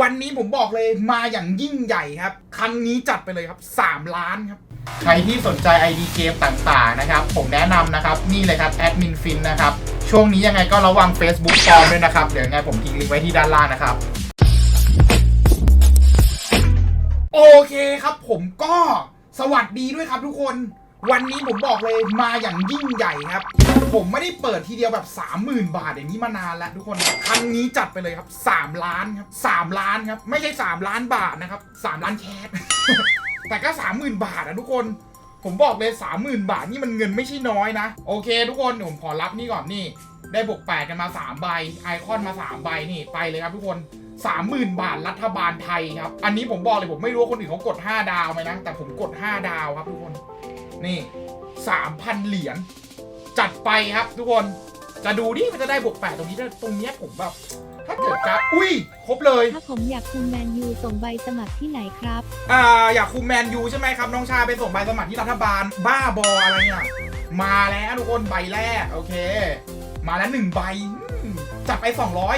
วันนี้ผมบอกเลยมาอย่างยิ่งใหญ่ครับ ครั้งนี้จัดไปเลยครับ 3 ล้านครับ ใครที่สนใจ ID เกมต่างๆนะครับ ผมแนะนำนะครับ นี่เลยครับแอดมินฟินนะครับ ช่วงนี้ยังไงก็ระวัง Facebook ปลอมด้วยนะครับ เดี๋ยวยังไงผมทิ้งลิงก์ไว้ที่ด้านล่างนะครับ โอเคครับผมก็สวัสดีด้วยครับทุกคน วันนี้ผมบอกเลยมาอย่างยิ่งใหญ่ครับ ผมไม่ได้เปิดทีเดียวแบบ 30,000 บาทอย่างนี้มานานแล้วทุกคนครั้งนี้จัดไปเลยครับ 3 ล้านครับ 3 ล้านครับ ไม่ใช่ 3 ล้านบาทนะครับ 3 ล้านแคสแต่ก็ 30,000 บาทอะทุกคนผมบอกเลย 30,000 บาทนี่มันเงินไม่ใช่น้อยนะ โอเค ทุกคนเดี๋ยวผมขอรับนี่ก่อนนี่ได้บวกแปดกันมา 3 ใบ ไอคอนมา 3 ใบนี่ไปเลยครับทุกคน 30,000 บาทรัฐบาลไทยครับ อันนี้ผมบอกเลยผมไม่รู้ว่าคนอื่นเขากด 5 ดาวไหมนะ แต่ผมกด 5 ดาวครับทุกคน นี่ 3,000 เหรียญ จัดไปครับทุกคนจะดูดิมันจะได้บวกแปดตรงนี้ได้ตรงเนี้ยผมแบบถ้าเกิดการดอุ้ยครบเลย ถ้าผมอยากคุมแมนยูส่งใบสมัครที่ไหนครับ อ่าอยากคุมแมนยูใช่ไหมครับน้องชายไปส่งใบสมัครที่รัฐบาล บ้าบออะไรเนี่ยมาแล้วทุกคนใบแรกโอเค มาแล้วหนึ่งใบอืมจัดไป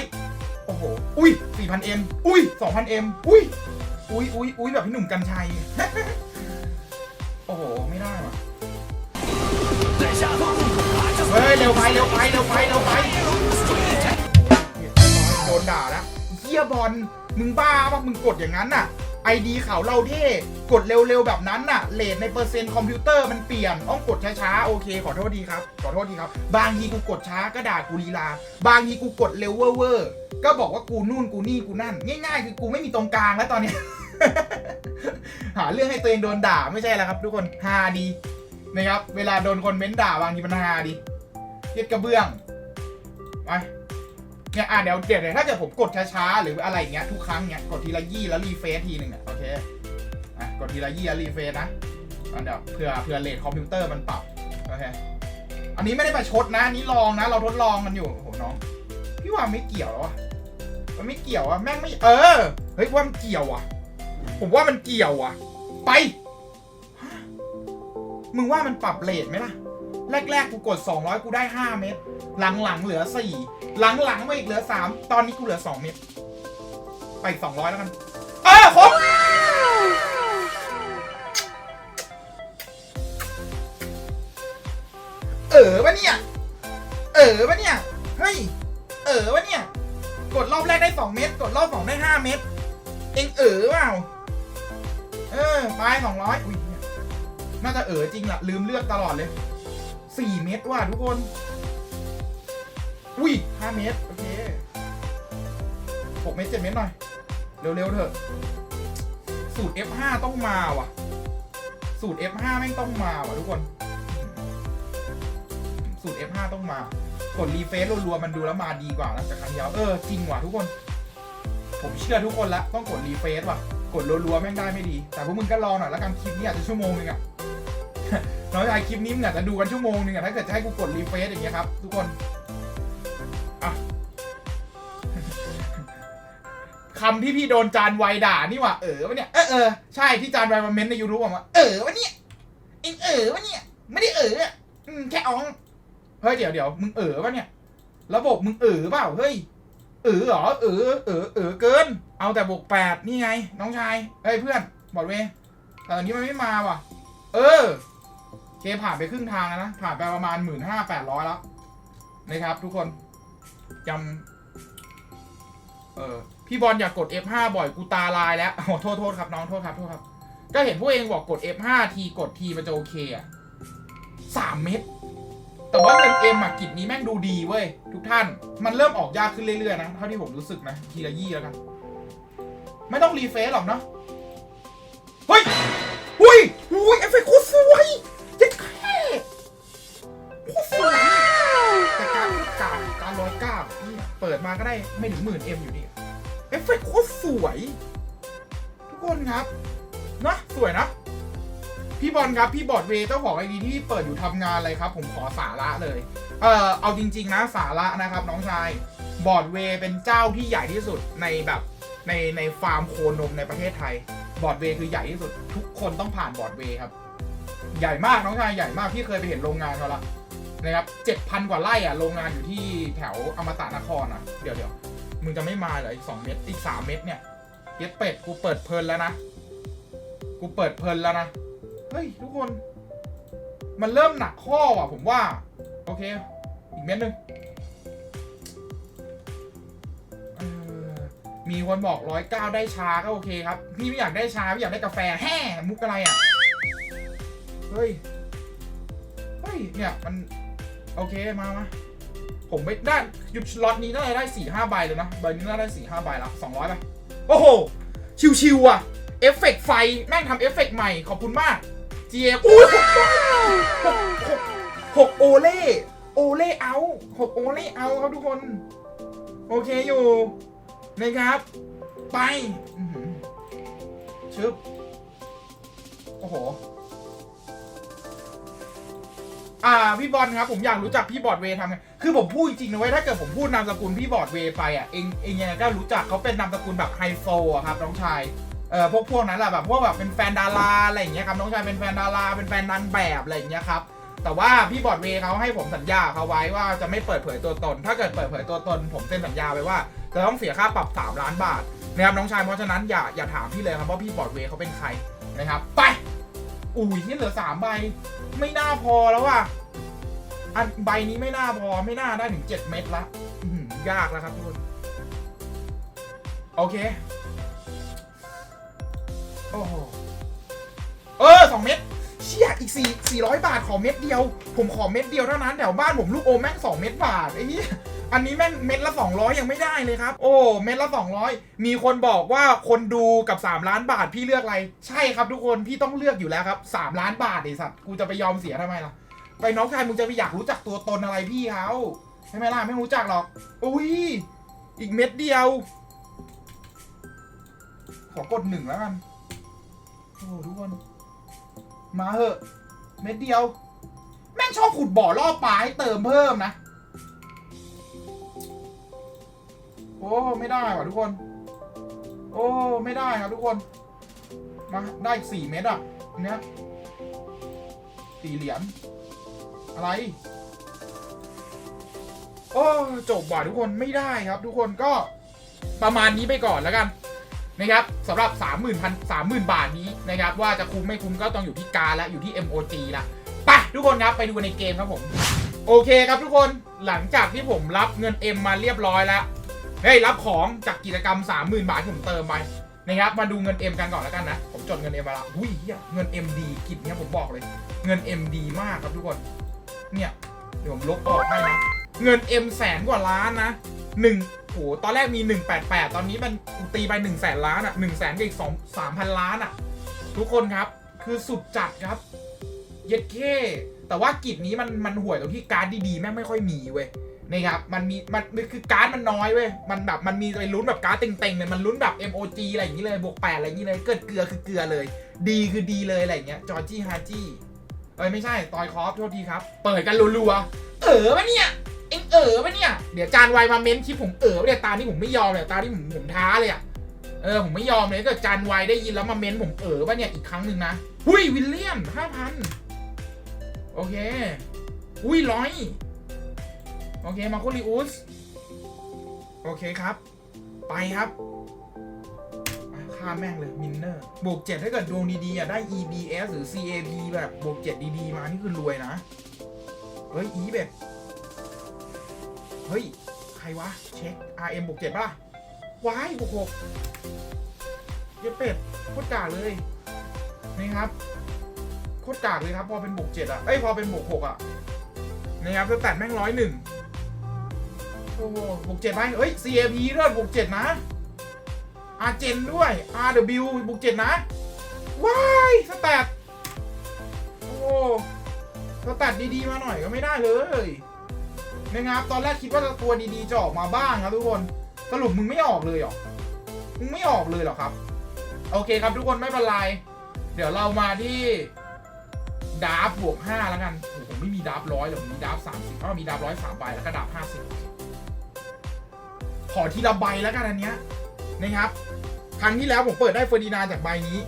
200โอ้โหอุ้ย 4,000M อุ้ย 2,000M อุ้ยอุ้ยอุ้ยอุ้ยแบบพี่หนุ่มกัญชัย โอ้โห ไม่ได้ว่ะเฮ้ยเร็วไปเร็วไปเร็วไปเร็วไปโดนด่าแล้วเฮียบอลมึงบ้าปะมึงกดอย่างนั้นน่ะไอดีเขาเราเท่กดเร็วๆแบบนั้นน่ะเลทในเปอร์เซ็นต์คอมพิวเตอร์มันเปลี่ยนต้องกดช้าๆโอเค ขอโทษดีครับขอโทษดีครับ บางทีกูกดช้าก็ด่ากูลีลา บางทีกูกดเร็วเวอร์ก็บอกว่ากูนู่นกูนี่กูนั่น ง่ายๆ คือกูไม่มีตรงกลางแล้วตอนนี้ หาเรื่องให้ตัวเองโดนด่าไม่ใช่แล้วครับ ทุกคนฮาดีนะครับ เวลาโดนคนเม้นด่าบางทีมันฮาดี ยดกระเบื้องไปเนี่ยอะเดี๋ยวเดี๋ยวเดี๋ยถ้าเกิดผมกดช้าๆหรืออะไรอย่างเงี้ยทุกครั้งเงี้ยกดทีละยี่แล้วรีเฟซทีหนึ่งอะโอเคอะกดทีละยี่แล้วรีเฟซนะเดี๋ยวเผื่อเผื่อเลทคอมพิวเตอร์มันปรับโอเคอันนี้ไม่ได้ประชดนะนี้ลองนะ เราทดลองกันอยู่โอ้โหน้องพี่ว่าไม่เกี่ยวแล้วะมันไม่เกี่ยวอะแม่งไม่เออเฮ้ยว่ามันเกี่ยวอะผมว่ามันเกี่ยวอะไป มึงว่ามันปรับเลทไหมล่ะ แรกๆ กูกด 200 กูได้ 5 เม็ดหลังๆ เหลือ 4 หลังๆมาอีกเหลือ 3 ตอนนี้กูเหลือ 2 เม็ดไปอีก200 แล้วกัน เออครบเออวะเนี่ย เออวะเนี่ย เฮ้ย เออวะเนี่ย กดรอบแรกได้ 2 เม็ดกดรอบสองได้ 5 เม็ดเองเออเปล่า เออ ไป 200 อุ้ยเนี่ยน่าจะเออจริงละลืมเลือกตลอดเลย สี่เมตรว่ะทุกคน อุ้ยห้าเมตร โอเคหกเมตรเจ็ดเมตรหน่อย เร็ว ๆ เถอะ สูตร F5 ต้องมาว่ะ สูตร F5 แม่งต้องมาว่ะทุกคน สูตร F5 ต้องมา กดรีเฟซรัวๆมันดูแล้วมาดีกว่านะจากครั้งที่แล้วเออ จริงว่ะทุกคน ผมเชื่อทุกคนละต้องกดรีเฟซว่ะ กดรัวๆแม่งได้ไม่ดี แต่พวกมึงก็รอหน่อยแล้วกันคลิปนี้อาจจะชั่วโมงนึงอะ น้อยใจคลิปนี้มึงอาจจะดูกันชั่วโมงนึงอะถ้าเกิดจะให้กูกดรีเฟซอย่างเงี้ยครับทุกคนอะคำที่พี่โดนจานไวด่านี่หว่าเออวะเนี่ยเออเออใช่ที่จานไวมาเม้นในยูทูบบอกว่าเออวะเนี่ยเองเออวะเนี่ยไม่ได้เอออะอืมแค่อ๋องเฮ้ยเดี๋ยวเดี๋ยวมึงเออวะเนี่ยระบบมึงเออเปล่าเฮ้ยเออเหรอเออเออเออเกิน เอาแต่บวกแปดนี่ไง น้องชายเฮ้ยเพื่อนบอดเวแต่ตอนนี้มันไม่มาว่ะ เออ เคผ่านไปครึ่งทางแล้วนะ ผ่านไปประมาณหมื่นห้าแปดร้อยแล้วนะครับ ทุกคนจำเออพี่บอลอยากกด F5 บ่อยกูตาลายแล้วโอ้โทษโทษครับน้องโทษครับโทษครับ ก็เห็นพวกเองบอกกด F5 ทีกดทีมันจะโอเคอะสามเม็ดแต่ว่าเงินเอ็มอะกิจนี้แม่งดูดีเว้ย ทุกท่านมันเริ่มออกยากขึ้นเรื่อยๆนะ เท่าที่ผมรู้สึกนะ ทีละยี่แล้วกัน ไม่ต้องรีเฟซหรอกเนาะเฮ้ยอุ้ยอุ้ยเอฟเฟกต์โคตรสวย 909นี่เปิดมาก็ได้ไม่ถึงหมื่นเอ็มอยู่นี่ เอฟเฟกต์โคตรสวย ทุกคนครับเนะสวยนะ พี่บอลครับ พี่บอดเวเจ้าของไอดีที่เปิดอยู่ทำงานอะไรครับ ผมขอสาระเลย เอ่อเอาจริง ๆ นะสาระนะครับ น้องชายบอดเวเป็นเจ้าที่ใหญ่ที่สุดในแบบในในฟาร์มโคนมในประเทศไทย บอดเวคือใหญ่ที่สุด ทุกคนต้องผ่านบอดเวครับ ใหญ่มากน้องชายใหญ่มากพี่เคยไปเห็นโรงงานเขาละ นะครับเจ็ดพันกว่าไร่อะโรงงานอยู่ที่แถวอมตะนครอะ เดี๋ยวเดี๋ยวมึงจะไม่มาเหรออีกสองเม็ดอีกสามเม็ดเนี่ยเย็ดเป็ดกูเปิดเพลินแล้วนะ กูเปิดเพลินแล้วนะ เฮ้ย ทุกคน มันเริ่มหนักข้อว่ะผมว่า โอเค อีกเม็ดหนึ่งมีคนบอกร้อยเก้าได้ชาก็โอเคครับ พี่ไม่อยากได้ชาพี่อยากได้กาแฟแห่มุกอะไรอะ เฮ้ย เฮ้ย เนี่ย มัน โอเคมามาผมไม่ได้หยุดล็อตนี้น่าจะได้สี่ห้าใบเลยนะใบนี้น่าจะได้สี่ห้าใบละสองร้อยไปโอ้โห ชิวๆอะ เอฟเฟกต์ไฟ แม่งทำเอฟเฟกต์ใหม่ ขอบคุณมาก GM อุ้ยหกหกหกหกโอเล่โอเล่เอาหกโอเล่เอาครับทุกคน โอเคอยู่นะครับ ไปอื้อหือชึบโอ้โห อ่าพี่บอลครับผมอยากรู้จักพี่บอดเวย์ทำไงคือผมพูดจริงๆนะเว้ยถ้าเกิดผมพูดนามสกุลพี่บอดเวย์ไปอะเองเองยังไงก็รู้จักเขาเป็นนามสกุลแบบไฮโซอะครับน้องชายเออพวกพวกนั้นแหละแบบพวกแบบเป็นแฟนดาราอะไรอย่างเงี้ยครับน้องชายเป็นแฟนดาราเป็นแฟนนางแบบอะไรอย่างเงี้ยครับแต่ว่าพี่บอดเวย์เขาให้ผมสัญญาเขาไว้ว่าจะไม่เปิดเผยตัวตน ถ้าเกิดเปิดเผยตัวตน ผมเซ็นสัญญาไว้ว่าจะต้องเสียค่าปรับ 3 ล้านบาทนะครับน้องชายเพราะฉะนั้นอย่าอย่าถามพี่เลยครับว่าพี่บอดเวย์เขาเป็นใครนะครับไป อุ้ยที่เหลือสามใบ ไม่น่าพอแล้วว่ะอันใบนี้ไม่น่าพอไม่น่าได้ถึงเจ็ดเม็ดละยากแล้วครับทุกคนโอเค โอ้โห เออสองเม็ดเชี่ยอีกสี่สี่ร้อยบาทขอเม็ดเดียว ผมขอเม็ดเดียวเท่านั้นแถวบ้านผมลูกโอแม่งสองเม็ดบาทไอ้นี่ อันนี้แม่งเม็ดละสองร้อยยังไม่ได้เลยครับ โอ้ เม็ดละสองร้อยมีคนบอกว่าคนดูกับสามล้านบาทพี่เลือกอะไร ใช่ครับทุกคนพี่ต้องเลือกอยู่แล้วครับสามล้านบาทไอ้สัตว์กูจะไปยอมเสียทำไมล่ะ ไปน้องชายมึงจะไปอยากรู้จักตัวตนอะไรพี่เขาใช่ไหมล่ะไม่รู้จักหรอก อุ้ย อีกเม็ดเดียว ขอกดหนึ่งแล้วกัน โอ้ทุกคน มาเหอะ เม็ดเดียว แม่งชอบขุดบ่อล่อปลาให้เติมเพิ่มนะ อ้ไม่ได้ว่ะทุกคน โอ้ไม่ได้ครับทุกคน มาได้อีกสี่เม็ดอะเนี้ยสี่เหรียญอะไร โอ้จบว่ะทุกคนไม่ได้ครับ ทุกคนก็ประมาณนี้ไปก่อนแล้วกันนะครับสำหรับ 30,000พัน30,000บาทนี้นะครับ ว่าจะคุ้มไม่คุ้มก็ต้องอยู่ที่การและอยู่ที่ MOG ละไปทุกคนครับไปดูในเกมครับผม โอเคครับทุกคนหลังจากที่ผมรับเงิน M มาเรียบร้อยแล้ว เฮ้ยรับของจากกิจกรรม 30,000 บาทที่ผมเติมไปนะครับมาดูเงิน M กันก่อนแล้วกันนะผมจดเงิน M มาละอุ้ยเหี้ยเงิน M ดีกิจเนี่ยผมบอกเลย เงิน M ดีมากครับทุกคนเนี่ยเดี๋ยวผมลบออกให้นะเงิน M แสนกว่าล้านนะหนึ่งโหตอนแรกมี 188 ตอนนี้มันตีไป1แสนล้านอะ1แสนกับอีก2 3,000ล้านอะ ทุกคนครับคือสุดจัดครับเย็ดเคแต่ว่ากิจนี้มันมันห่วยตรงที่การ์ดดีๆแม่งไม่ค่อยมีเว้ย นะครับมันมีมันคือการ์ดมันน้อยเว้ยมันแบบมันมีไปลุ้นแบบการ์ดเต็งๆเลยมันลุ้นแบบ MOG อะไรอย่างนี้เลยบวก8อะไรอย่างนี้เลยเกิดเกลือคือเกลือเลย ดีคือดีเลยอะไรอย่างเงี้ยจอร์จี้ฮาจี้เอ้ยไม่ใช่ตอยคอฟโทษทีครับ เปิดกันรัวๆเออปะเนี่ยเอ็งเออปะเนี่ยเดี๋ยวจานไวมาเม้นคลิปผมเออปะเนี่ยตาที่ผมไม่ยอมเลยตาที่ผมผมท้าเลยอะเออผมไม่ยอมเลยกิดจานไวได้ยินแล้วมาเม้นผมเออปะเนี่ยอีกครั้งหนึ่งนะหุ้ยวิลเลียมห้าพันโอเค อุ้ยร้อย โอเค มาโคลิอุส โอเคครับ ไปครับไปฆ่าแม่งเลย มินเนอร์ บวกเจ็ดถ้าเกิดดวงดีๆอะได้ EBS หรือ CAP แบบบวกเจ็ดดีๆ มา นี่คือรวยนะ เฮ้ยอีเบ็ดเฮ้ย ใครวะ เช็ค RM บวกเจ็ดป่ะวายบวกหกเย็ดเป็ดโคตรกาเลย นี่ครับโคตรกากเลยครับ พอเป็นบวกเจ็ดอะ เอ้ย พอเป็นบวกหกอะ นะครับสแตทแม่งร้อยหนึ่ง โอ้โหบวกเจ็ดไหมเฮ้ย CAP ด้วยบวกเจ็ดนะ อาเจนด้วย RW บวกเจ็ดนะ ว้ายสแตทโอ้สแตทดีๆมาหน่อยก็ไม่ได้เลยนะครับตอนแรกคิดว่าตัวดีๆจะออกมาบ้างครับทุกคน สรุปมึงไม่ออกเลยหรอ มึงไม่ออกเลยหรอครับ โอเคครับทุกคนไม่เป็นไร เดี๋ยวเรามาที่ดาร์ฟบวกห้าแล้วกัน ผมไม่มีดาร์ฟร้อยหรอกผมมีดาร์ฟสามสิบอ้าวมีดาร์ฟร้อยสามใบแล้วก็ดาร์ฟห้าสิบ ขอทีละใบแล้วกันอันเนี้ยนะครับ ครั้งที่แล้วผมเปิดได้เฟอร์ดินาจากใบนี้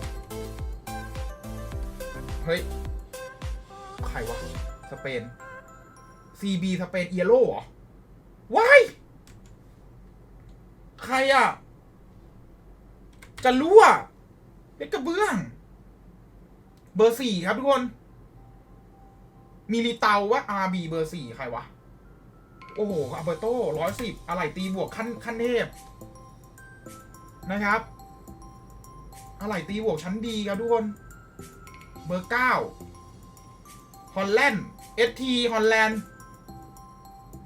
เฮ้ย ใครวะ สเปน CB สเปนเอโร่เหรอว้ายใครอะ จะรั่วเพชรกระเบื้อง เบอร์สี่ครับทุกคน มีรีเตาวะ RB เบอร์สี่ใครวะ โอ้โหอาเบิร์โต้ร้อยสิบอะไรตีบวกขั้นขั้นเทพนะครับ อะไรตีบวกชั้นดีครับทุกคน เบอร์เก้าฮอลแลนด์เอสทีฮอลแลนด์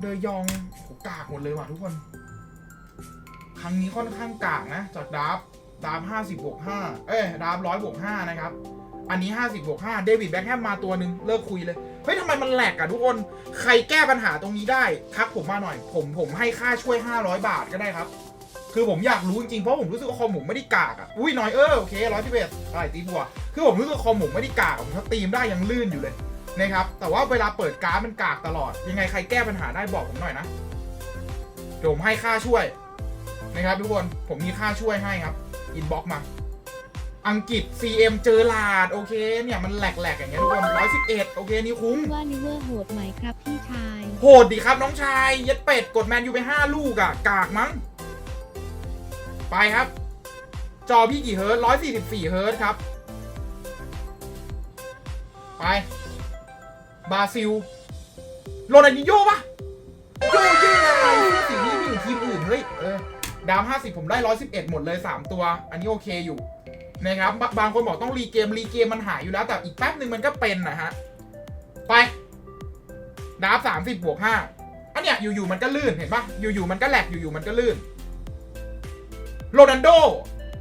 เดยองโหกากหมดเลยว่ะทุกคน ครั้งนี้ค่อนข้างกากนะ จากดาร์ฟดาร์ห้าสิบบวกห้าเอ้ยดาร์ร้อยบวกห้านะครับ อันนี้ห้าสิบบวกห้าเดวิดแบ็คแฮมมาตัวหนึ่งเลิกคุยเลย เฮ้ยทำไมมันแหลกอะทุกคน ใครแก้ปัญหาตรงนี้ได้ทักผมมาหน่อย ผมผมให้ค่าช่วย 500 บาทก็ได้ครับ คือผมอยากรู้จริงๆเพราะผมรู้สึกว่าคอมผมไม่ได้กากอะอุ้ยน้อยเออโอเคร้อยสิบเอ็ดอะไรตีบัวคือผมรู้สึกว่าคอมผมไม่ได้กากอะผมสตรีมได้ยังลื่นอยู่เลยนะครับแต่ว่าเวลาเปิดการ์ดมันกากตลอด ยังไงใครแก้ปัญหาได้บอกผมหน่อยนะเดี๋ยวผมให้ค่าช่วยนะครับทุกคนผมมีค่าช่วยให้ครับอินบ็อกมา อังกฤษ CM เจอลาด โอเค เนี่ย มันแหลกๆ อย่างเงี้ยทุกคนร้อยสิบเอ็ดโอเค นี่คุ้ม ว่าลิเวอร์โหดไหมครับพี่ชาย โหดดีครับน้องชายเย็ดเป็ด กดแมนยูไป5ลูกอะกากมั้ง ไปครับ จอพี่กี่เฮิร์ตร้อยสี่สิบสี่เฮิร์ตครับ ไป บราซิล โรนัลดินโญ่ปะโยเย่อะไรสิ่งนี้มีอยู่ทีมอื่น เฮ้ย เออ ดามห้าสิบผมได้ร้อยสิบเอ็ดหมดเลย3ตัว อันนี้โอเคอยู่ นะครับบางบางคนบอกต้องรีเกมรีเกมมันหายอยู่แล้วแต่อีกแป๊บหนึ่งมันก็เป็นนะฮะไปดาบสามสิบบวกห้าอันเนี้ยอยู่ๆมันก็ลื่นเห็นปะอยู่ๆมันก็แหลกอยู่ๆมันก็ลื่นโรนันโด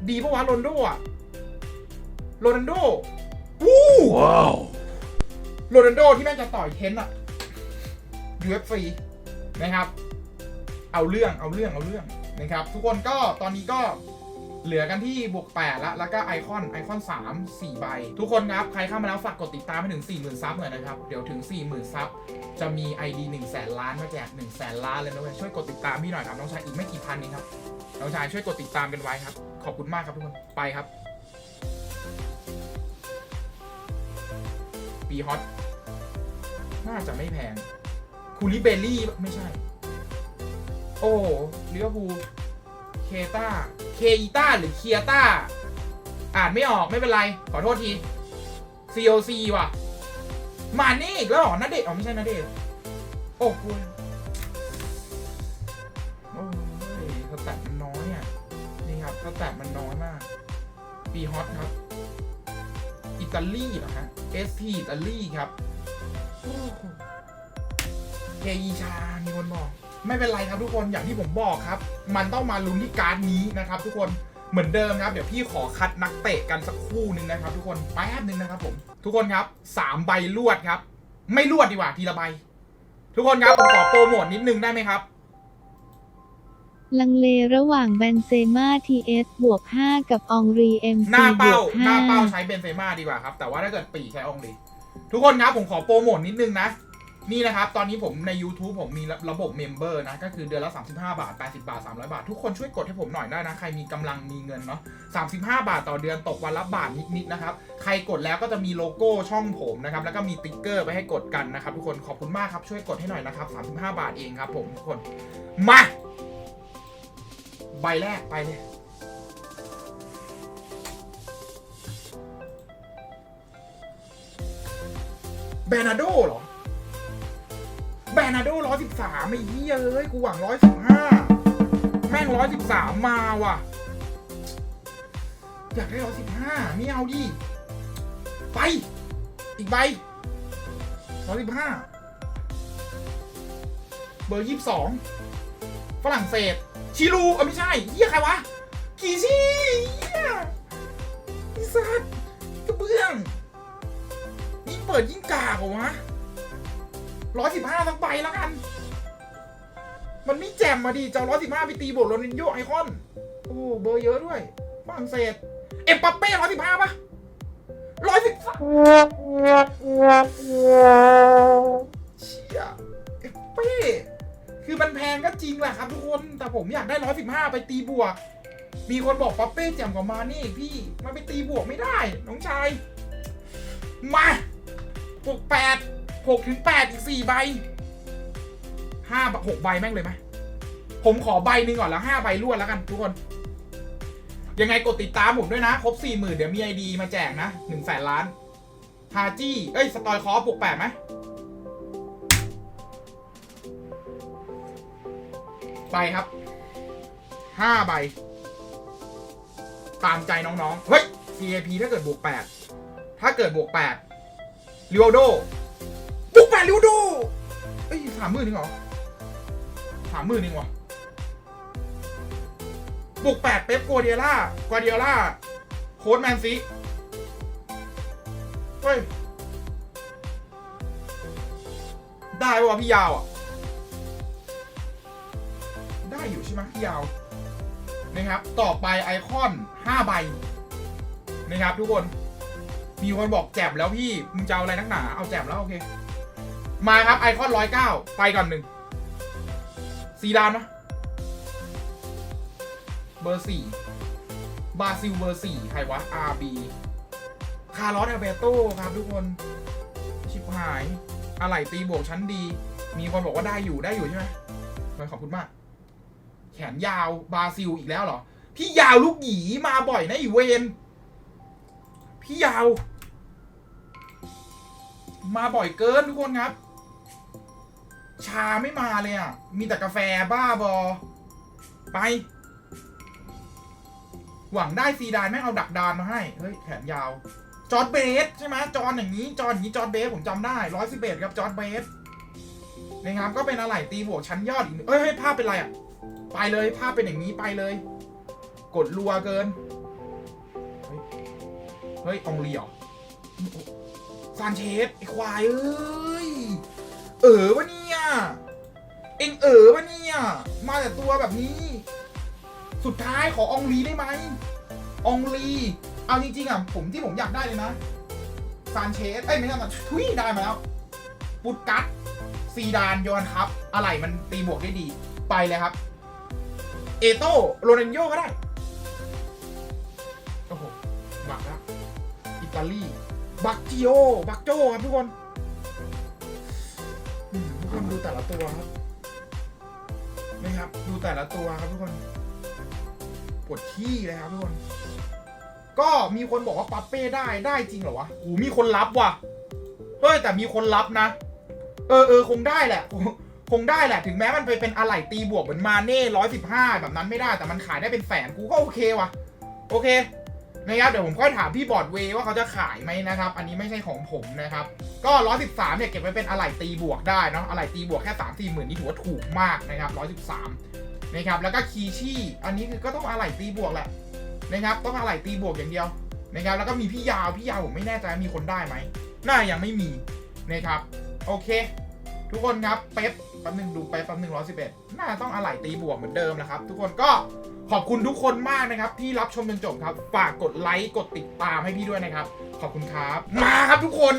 ดีปะวะโรนันโดอะโรนันโดวู้ว้าวโรนันโดที่แม่งจะต่อยเทนอะ UFC นะครับ เอาเรื่องเอาเรื่องเอาเรื่องนะครับ ทุกคนก็ตอนนี้ก็ เหลือกันที่บวก8ล้วแล้วก็ไอคอนไอคอน3 4ใบ ทุกคนครับ ใครเข้ามาแล้วฝากกดติดตามให้ถึง 40,000ซับหน่อยนะครับ เดี๋ยวถึง 40,000ซับจะมี ID 1 0 0 0 0แสนล้านมาแจก1 0 0 0 0แสนล้านเลยนะเว้ยช่วยกดติดตามพี่หน่อยครับน้องชายอีกไม่กี่พันนี้ครับน้องชายช่วยกดติดตามกันไว้ครับ ขอบคุณมากครับทุกคนไปครับปีฮอตน่าจะไม่แพงคูลิเบลลี่ไม่ใช่ โอ้ลิเวอร์พูล เคต้าเคอีต้าหรือเคียต้าอ่านไม่ออกไม่เป็นไร ขอโทษที COC ว่ะ มานี่อีกแล้วเหรอนาเดชอ๋อไม่ใช่นาเดชโอ้โหโอ้ยสแตทมันน้อยอะนี่ครับสแตทมันน้อยมากปีฮอตครับ อิตาลีเหรอฮะ ST อิตาลีครับเคอีชา มีคนบอก ไม่เป็นไรครับทุกคนอย่างที่ผมบอกครับ มันต้องมาลุ้นที่การ์ดนี้นะครับ ทุกคนเหมือนเดิมครับ เดี๋ยวพี่ขอคัดนักเตะกันสักครู่หนึ่งนะครับ ทุกคนแป๊บหนึ่งนะครับ ผม ทุกคนครับสามใบลวดครับ ไม่ลวดดีกว่าทีละใบ ทุกคนครับผมขอโปรโมทนิดนึงได้ไหมครับ ลังเลระหว่างแบนเซม่าทีเอสบวก5กับอองรีเอ็มหน้าซีบเป้า วกหน้าเป้า5ใช้เบนเซม่าดีกว่าครับ แต่ว่าถ้าเกิดปีใช้อองลีทุกคนครับผมขอโปรโมทนิดนึงนะ นี่นะครับ ตอนนี้ผมใน YouTube ผมมีระบบเมมเบอร์นะ ก็คือเดือนละ 35 บาท 80 บาท 300 บาท ทุกคนช่วยกดให้ผมหน่อยได้นะ ใครมีกำลังมีเงินเนาะ 35 บาทต่อเดือนตกวันละบาทนิดๆนะครับ ใครกดแล้วก็จะมีโลโก้ช่องผมนะครับ แล้วก็มีติ๊กเกอร์ไปให้กดกันนะครับ ทุกคนขอบคุณมากครับช่วยกดให้หน่อยนะครับ 35 บาทเองครับ ผมทุกคนมาใบแรกไปเลยแบนาโดเหรอ นาโดร้อยสิบสามไอ้เหี้ยเอ้ยกูหวังร้อยสิบห้าแม่งร้อยสิบสามมาว่ะ อยากได้ร้อยสิบห้าไม่เอาดิ ไป อีกใบร้อยสิบห้าเบอร์ยี่สิบสองฝรั่งเศส ชิลูเออไม่ใช่เหี้ยใครวะ กีซี่เหี้ยไอีสัตว์กระเบื้องยิ่งเปิดยิ่งกากเหรอวะ ร้อยสิบห้าทั้งใบแล้วกัน มันไม่แจ่มมาดิจะร้อยสิบห้าไปตีบทโรนินโยไอคอน โอ้เบอร์เยอะด้วยฝรั่งเศส เอ็มปัปเป้ร้อยสิบห้าปะร้อยสิบสามเชี่ยเอ็มเป้คือมันแพงก็จริงแหละครับทุกคน แต่ผมอยากได้ร้อยสิบห้าไปตีบวก มีคนบอกปัปเป้แจ่มกว่ามานี่พี่มันไปตีบวกไม่ได้ น้องชาย มาหกแปด หกถึงแปดอีกสี่ใบห้าหกใบแม่งเลยไหมผมขอใบหนึ่งก่อนแล้วห้าใบรวดแล้วกันทุกคน ยังไงกดติดตามผมด้วยนะ ครบสี่หมื่นเดี๋ยวมีไอดีมาแจกนะหนึ่งแสนล้านฮาจี้ เอ้ย สตอยคอร์บวกแปดไหมไปครับห้าใบ ตามใจน้องๆ เฮ้ย CAP ถ้าเกิดบวกแปดถ้าเกิดบวกแปดลิโอโด แปดลิโอโดเอ้ยสามหมื่นนึงเหรอสามหมื่นนึงวะบวกแปดเป๊ปกัวเดียล่ากวเดียล่าโค้ดแมนซีเฮ้ย ได้ปะวะพี่ยาวอะ ได้อยู่ใช่ไหมพี่ยาว นะครับ ต่อไปไอคอน5ใบ นะครับทุกคน มีคนบอกแจบแล้วพี่ มึงจะเอาอะไรนักหนา เอาแจบแล้ว โอเค มาครับไอคอน109ไปก่อนหนึ่งสีดานนะเบอร์สี่บาซิลเบอร์สี่ใครวะ RB คาร์ลอสอเบโต้ครับทุกคน ชิบหายอะไรตีบวกชั้นดี มีคนบอกว่าได้อยู่ได้อยู่ใช่ไหมขอบคุณมาก แขนยาวบราซิลอีกแล้วเหรอ พี่ยาวลูกหยีมาบ่อยนะอีเวนพี่ยาว มาบ่อยเกินทุกคนครับ ชาไม่มาเลยอะ มีแต่กาแฟบ้าบอ ไป หวังได้ซีดานไม่เอาดักดานมาให้ เฮ้ย แขนยาว จอร์ดเบสใช่ไหมจอร์ดอย่างนี้ จอร์ดอย่างนี้จอร์ดเบสผมจำได้ร้อยสิบเอ็ดครับจอร์ดเบสนะครับ ก็เป็นอะไรตีบวกชั้นยอดอีกเอ้ยเฮ้ยภาพเป็นไรอะ ไปเลยภาพเป็นอย่างนี้ไปเลย กดรัวเกิน เฮ้ยเฮ้ยองเลียวซานเชสไอควายเอ้ย เออวะนี่ เอ็งเออวะเนี่ยมาแต่ตัวแบบนี้ สุดท้ายขอองลีได้ไหมองลีเอาจริงๆอะผมที่ผมอยากได้เลยนะซานเชสเอ้ยไม่ใช่ซานทุยได้มาแล้วปุตกัสซีดานโยนครับ อะไรมันตีบวกได้ดีไปเลยครับ เอโต้โรนันโยก็ได้โอ้โหบักล้วอิตาลีบักจิโอบักโจครับทุกคน ดูแต่ละตัวครับนี่ครับ ดูแต่ละตัวครับทุกคนปวดขี้เลยครับทุกคน ก็มีคนบอกว่าปัปเป้ได้ได้จริงเหรอวะโอ้มีคนรับว่ะเฮ้ยแต่มีคนรับนะ เออเออคงได้แหละ คงได้แหละ ถึงแม้มันไปเป็นอะไหล่ตีบวกเหมือนมาเน่ร้อยสิบห้าแบบนั้นไม่ได้แต่มันขายได้เป็นแสนกูก็โอเคว่ะ โอเค นะครับเดี๋ยวผมค่อยถามพี่บอร์ดเวว่าเขาจะขายไหมนะครับ อันนี้ไม่ใช่ของผมนะครับ ก็ร้อยสิบสามเนี่ยเก็บไว้เป็นอะไหล่ตีบวกได้เนาะอะไหล่ตีบวกแค่สามสี่หมื่นนี่ถือว่าถูกมากนะครับร้อยสิบสามนะครับแล้วก็คีชี่อันนี้คือก็ต้องอะไหล่ตีบวกแหละนะครับต้องอะไหล่ตีบวกอย่างเดียวนะครับแล้วก็มีพี่ยาวพี่ยาวผมไม่แน่ใจมีคนได้ไหมน่ายังไม่มีนะครับโอเค ทุกคนครับเป๊ป แป๊บนึงดูเป๊ปแป๊บนึงร้อยสิบเอ็ดน่าจะต้องอะไหล่ตีบวกเหมือนเดิมนะครับ ทุกคนก็ขอบคุณทุกคนมากนะครับ ที่รับชมจนจบครับ ฝากกดไลค์กดติดตามให้พี่ด้วยนะครับ ขอบคุณครับ มาครับทุกคน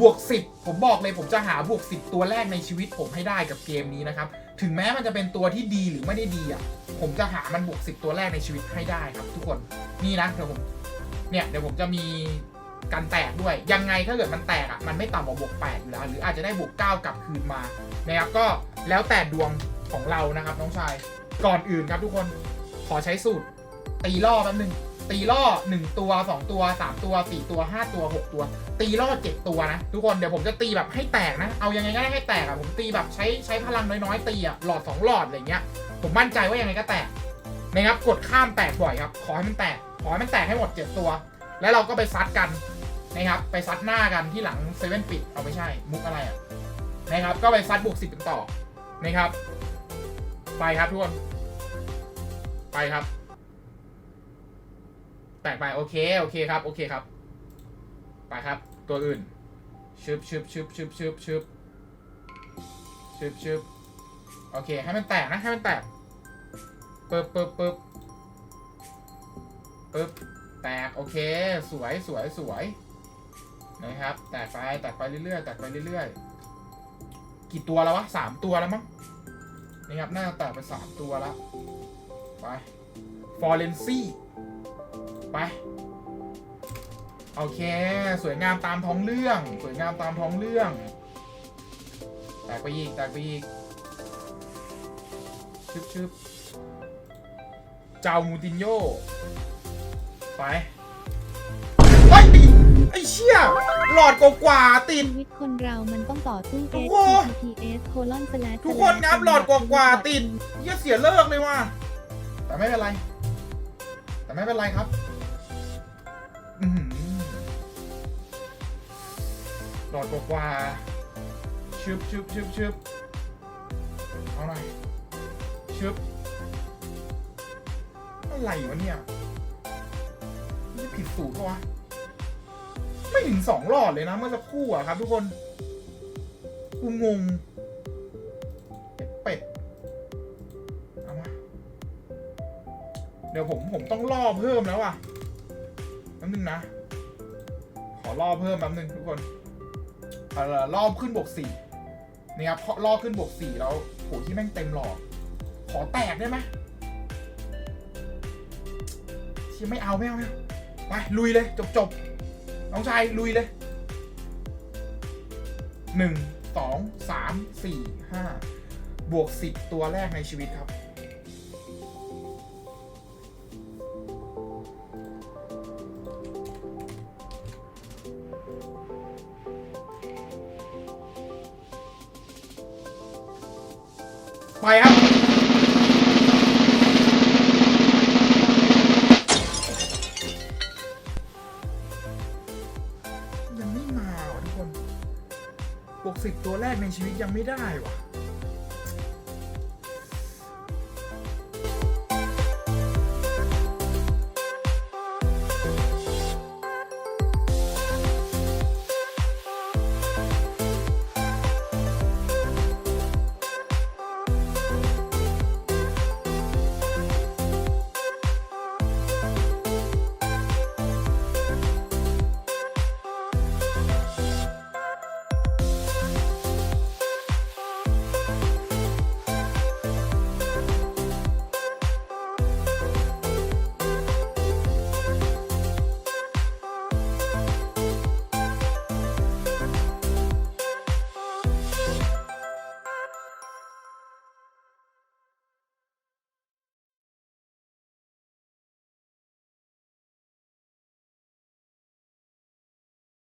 บวก 10 ผมบอกเลยผมจะหาบวก 10 ตัวแรกในชีวิตผมให้ได้กับเกมนี้นะครับ ถึงแม้มันจะเป็นตัวที่ดีหรือไม่ได้ดีอะ ผมจะหามันบวก 10 ตัวแรกในชีวิตให้ได้ครับ ทุกคน นี่นะเดี๋ยวผม เนี่ยเดี๋ยวผมจะมี การแตกด้วยยังไงถ้าเกิดมันแตกอะมันไม่ต่ำกว่าบวก8อยู่แล้วหรืออาจจะได้บวก9กลับคืนมานะครับก็แล้วแต่ดวงของเรานะครับน้องชายก่อนอื่นครับทุกคนขอใช้สูตร ตีล่อแป๊บนึงตีล่อ 1 ตัว 2 ตัว 3 ตัว 4 ตัว 5 ตัว 6 ตัว ตีล่อ 7 ตัวนะ ทุกคนเดี๋ยวผมจะตีแบบให้แตกนะ เอายังไงก็ได้ให้แตกอะผมตีแบบใช้ใช้พลังน้อยๆ ตีอะหลอด 2 หลอดอะไรเงี้ย ผมมั่นใจว่ายังไงก็แตกนะครับกดข้ามแตกบ่อยครับ ขอให้มันแตก ขอให้มันแตกให้หมด 7 ตัว แล้วเราก็ไปซัดกันนะครับ ไปซัดหน้ากันที่หลังเซเว่นปิดเอาไม่ใช่ มุกอะไรอะนะครับ ก็ไปซัดบวกสิบกันต่อนะครับ ไปครับทุกคนไปครับแตกไปโอเคโอเคครับโอเคครับ ไปครับ ตัวอื่นชึบชึบชึบชึบชึบชึบชึบชึบโอเค ให้มันแตกนะให้มันแตกปึ๊บปึ๊บปึ๊บปึ๊บ แตกโอเค สวยสวยสวยนะครับ แตกไปแตกไปเรื่อยๆแตกไปเรื่อยๆ กี่ตัวแล้ววะสามตัวแล้วมั้งนะครับน่าจะแตกไปสามตัวแล้วไปฟอร์เรนซี่ไปโอเค สวยงามตามท้องเรื่อง สวยงามตามท้องเรื่อง แตกไปอีกแตกไปอีกชึบชึบเจ้ามูตินโย ไปไอ้ยไอ้เชี่ยหลอดกว่าๆติด ชีวิตคนเรามันต้องต่อสู้ทุก S คน T P S colon slash ทุกคนงับหลอดกว่าๆติดเหี้ยเสียเลิกเลยว่ะแต่ไม่เป็นไร แต่ไม่เป็นไรครับอือหือหลอดกว่าๆชึบชึบชึบชึบเอาหน่อยชึบอะไรวะเนี่ยนี่ ผิดสูตรปะวะ ไม่ถึงสองหลอดเลยนะ เมื่อสักครู่อะครับ ทุกคน กูงง เป็ดเอามา เดี๋ยวผมผมต้องล่อเพิ่มแล้วอะแป๊บนึงนะ ขอล่อเพิ่มแป๊บนึงทุกคนเออล่อขึ้นบวกสี่นี่ครับพอล่อขึ้นบวกสี่แล้วโหที่แม่งเต็มหลอด ขอแตกได้ไหมที่ไม่เอาไม่เอาไม่เอา ไปลุยเลย จบจบน้องชายลุยเลยหนึ่งสองสามสี่ห้าบวกสิบตัวแรกในชีวิตครับ ไปครับ ชีวิตยังไม่ได้ว่ะ